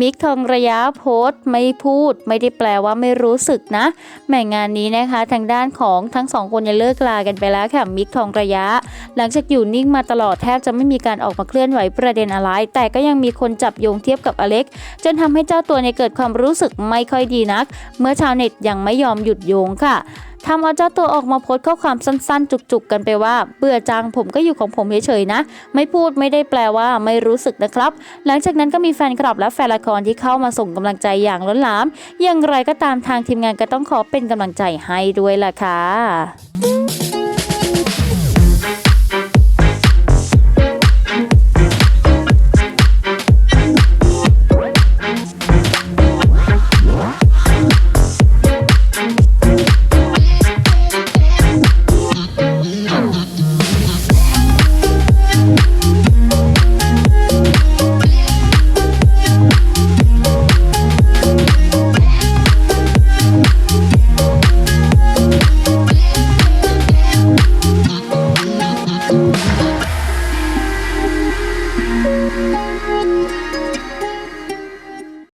มิกทองระยะโพสต์ไม่พูด ไม่ได้แปลว่าไม่รู้สึกนะ แม่งานนี้นะคะ ทางด้านของทั้งสองคนเนี่ยเลิกลากันไปแล้วค่ะมิกทองระยะ หลังจากอยู่นิ่งมาตลอดแทบจะไม่มีการออกมาเคลื่อนไหวประเด็นอะไร แต่ก็ยังมีคนจับโยงเทียบกับอเล็ก จนทำให้เจ้าตัวเนี่ยเกิดความรู้สึกไม่ค่อยดีนัก เมื่อชาวเน็ตยังไม่ยอมหยุดโยงค่ะทำเอาเจ้าตัวออกมาโพสต์ข้อความสั้นๆ จุกๆ กันไปว่า เบื่อจังผมก็อยู่ของผมเฉยๆนะ ไม่พูดไม่ได้แปลว่าไม่รู้สึกนะครับ หลังจากนั้นก็มีแฟนคลับและแฟนละครที่เข้ามาส่งกำลังใจอย่างล้นหลาม อย่างไรก็ตามทางทีมงานก็ต้องขอเป็นกำลังใจให้ด้วยล่ะค่ะ Música